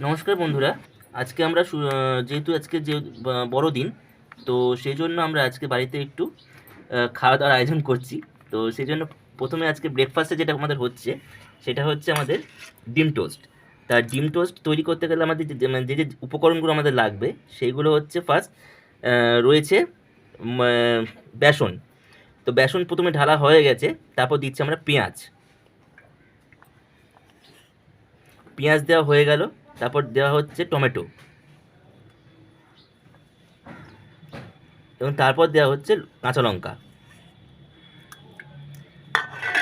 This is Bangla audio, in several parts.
নমস্কার বন্ধুরা। আজকে আমরা যেহেতু আজকে যে বড়দিন, তো সেই জন্য আমরা আজকে বাড়িতে একটু খাওয়া দাওয়ার আয়োজন করছি। তো সেই জন্য প্রথমে আজকে ব্রেকফাস্টে যেটা আমাদের হচ্ছে, সেটা হচ্ছে আমাদের ডিম টোস্ট। তা ডিম টোস্ট তৈরি করতে গেলে আমাদের যে, যে- মানে যে যে উপকরণগুলো আমাদের লাগবে, সেইগুলো হচ্ছে ফার্স্ট রয়েছে বেসন। তো বেসন প্রথমে ঢালা হয়ে গেছে, তারপর দিচ্ছি আমরা পেঁয়াজ। পেঁয়াজ দেওয়া হয়ে গেল। তারপর দেওয়া হচ্ছে টমেটো। এবং তারপর দেওয়া হচ্ছে কাঁচা লঙ্কা।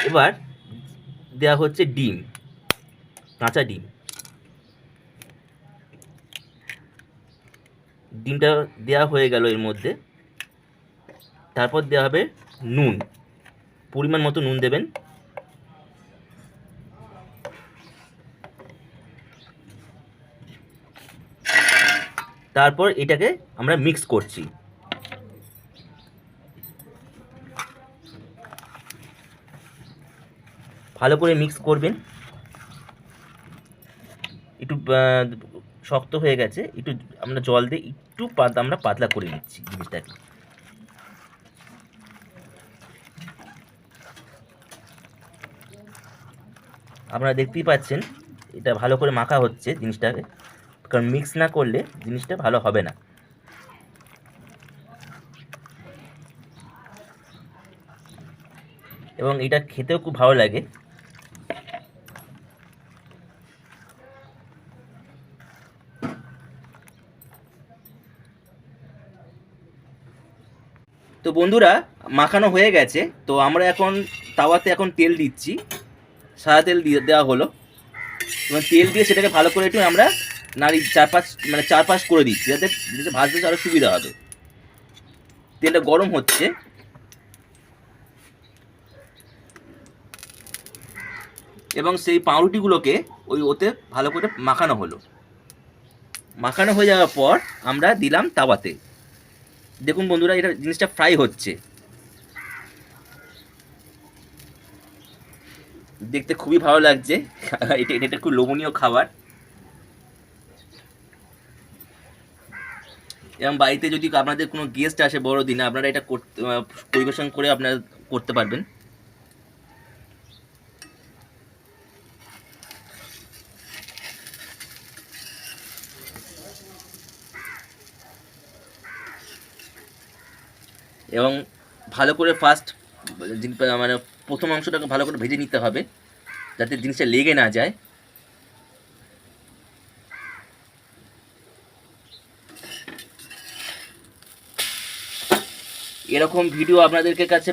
এবার দেওয়া হচ্ছে ডিম, কাঁচা ডিম। ডিমটা দেওয়া হয়ে গেল এর মধ্যে। তারপর দেওয়া হবে নুন। পরিমাণ মতো নুন দেবেন। তারপর এটাকে আমরা মিক্স করছি। ভালো করে মিক্স করবেন। একটু শক্ত হয়ে গেছে, একটু আমরা জল দিয়ে একটু আমরা পাতলা করে নিচ্ছি জিনিসটাকে। আপনারা দেখতেই পাচ্ছেন, এটা ভালো করে মাখা হচ্ছে জিনিসটাকে। কারণ মিক্স না করলে জিনিসটা ভালো হবে না। এবং এটা খেতেও খুব ভালো লাগে। তো বন্ধুরা, মাখানো হয়ে গেছে। তো আমরা এখন তাওয়াতে এখন তেল দিচ্ছি। সাদা তেল দিয়ে দেওয়া হলো। এবং তেল দিয়ে সেটাকে ভালো করে একটু আমরা নাড়ি চার পাঁচ মানে চার পাঁচ করে দিচ্ছি, যাতে যাতে ভাজতে আরও সুবিধা হবে। তেলটা গরম হচ্ছে। এবং সেই পাউরুটিগুলোকে ওই ওতে ভালো করে মাখানো হলো। মাখানো হয়ে যাওয়ার পর আমরা দিলাম তাওয়াতে। দেখুন বন্ধুরা, এটা জিনিসটা ফ্রাই হচ্ছে। দেখতে খুবই ভালো লাগছে। এটা এটা খুব লোভনীয় খাবার। এবং বাড়িতে যদি আপনাদের কোনো গেস্ট আসে বড়দিনে, আপনারা এটা পরিবেশন করে আপনারা করতে পারবেন। এবং ভালো করে ফার্স্ট মানে প্রথম অংশটাকে ভালো করে ভেজে নিতে হবে, যাতে জিনিসটা লেগে না যায়। এরকম ভিডিও আপনাদেরকে কাছে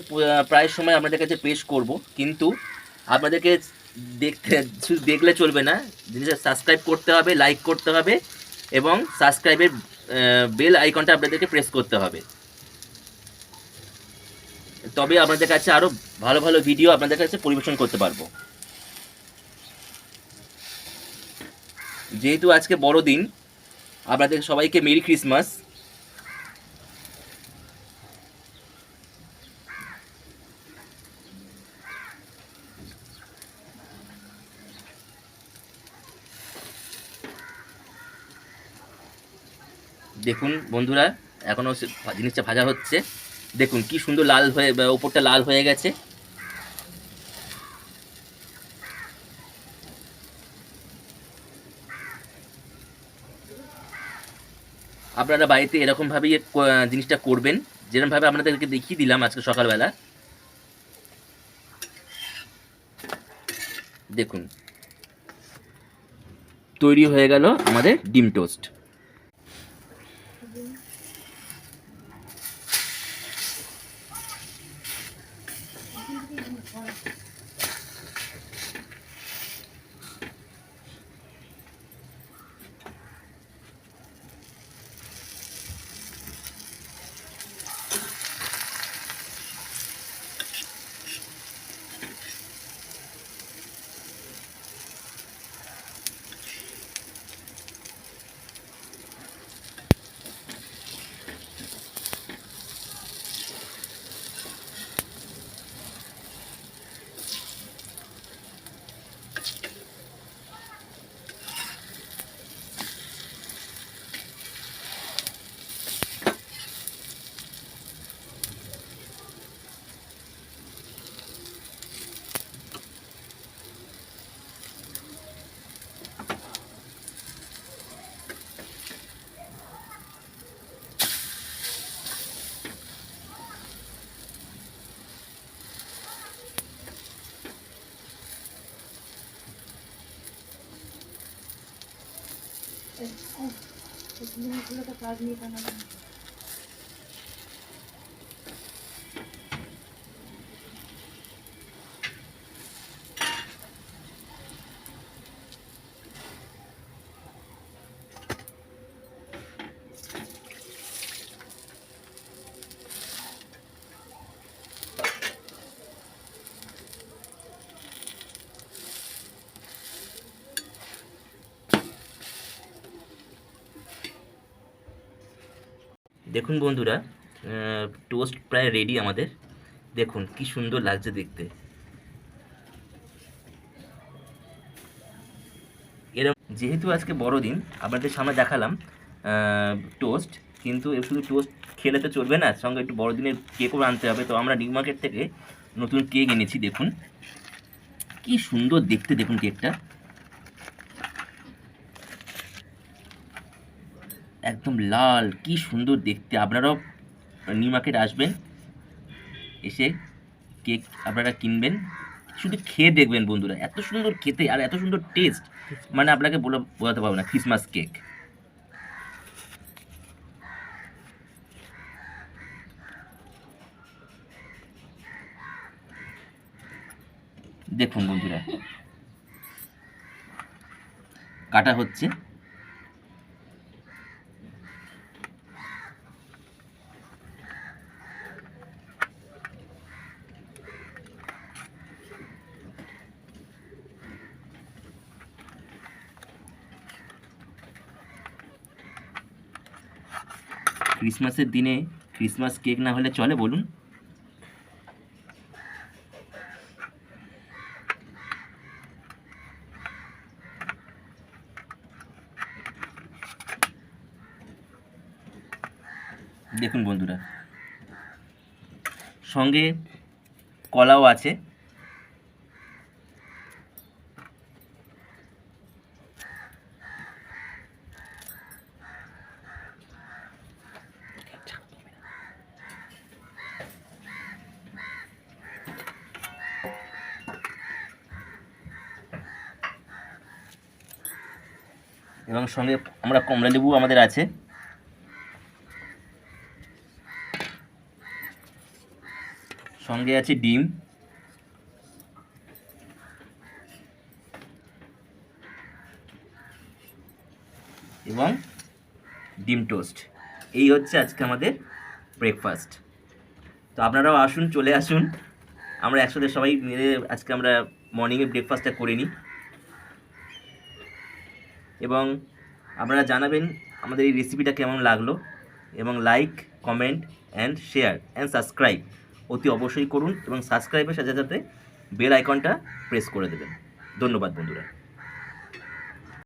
প্রায় সময় আপনাদের কাছে পেশ করব। কিন্তু আপনাদেরকে দেখতে, শুধু দেখলে চলবে না, জিনিসটা সাবস্ক্রাইব করতে হবে লাইক করতে হবে এবং সাবস্ক্রাইবের বেল আইকনটা আপনাদেরকে প্রেস করতে হবে। তবে আপনাদের কাছে আরও ভালো ভালো ভিডিও আপনাদের কাছে পরিবেশন করতে পারব। যেহেতু আজকে বড়দিন, আপনাদের সবাইকে মেরি ক্রিসমাস। দেখুন বন্ধুরা এখনও জিনিসটা ভাজা হচ্ছে। দেখুন কি সুন্দর লাল হয়ে ওপরটা লাল হয়ে গেছে। আপনারা বাড়িতে এরকমভাবেই জিনিসটা করবেন। যেরকমভাবে আপনাদেরকে দেখিয়ে দিলাম আজকে সকালবেলা। দেখুন। তৈরি হয়ে গেল আমাদের ডিম টোস্ট। इसमें थोड़ा सा स्वाद नहीं करना দেখুন বন্ধুরা টোস্ট প্রায় রেডি আমাদের। দেখুন কি সুন্দর লাগছে দেখতে। এরকম যেহেতু আজকে বড়দিন, আপনাদের সামনে দেখালাম টোস্ট কিন্তু শুধু টোস্ট খেলে তো চলবে না, সঙ্গে একটু বড়দিনের কেকও আনতে হবে। তো আমরা নিউ মার্কেট থেকে নতুন কেক এনেছি, দেখুন। কি সুন্দর দেখতে, দেখুন কেকটা একদম লাল, কি সুন্দর দেখতে। আপনারাও নিউ মার্কেট আসবেন, এসে কেক আপনারা কিনবেন, শুধু খেয়ে দেখবেন বন্ধুরা, এত সুন্দর খেতে আর এত সুন্দর টেস্ট মানে আপনাকে বলে বোঝাতে পারব না ক্রিসমাস কেক দেখুন বন্ধুরা, কাটা হচ্ছে। ক্রিসমাসের দিনে ক্রিসমাস কেক না হলে চলে বলুন। দেখুন বন্ধুরা সঙ্গে কলাও আছে। এবং সঙ্গে আমরা কমলা লেবু আমাদের আছে। সঙ্গে আছে ডিম। এবং ডিম টোস্ট। এই হচ্ছে আজকে আমাদের ব্রেকফাস্ট তো আপনারাও আসুন, চলে আসুন। আমরা একসাথে সবাই মিলে আজকে আমরা মর্নিংয়ে ব্রেকফাস্টটা করে নিই। এবং আপনারা জানাবেন আমাদের এই রেসিপিটা কেমন লাগল এবং like comment and share and subscribe অতি অবশ্যই করুন এবং সাবস্ক্রাইবের সাথে সাথে বেল আইকনটা প্রেস করে দেবেন। ধন্যবাদ বন্ধুরা।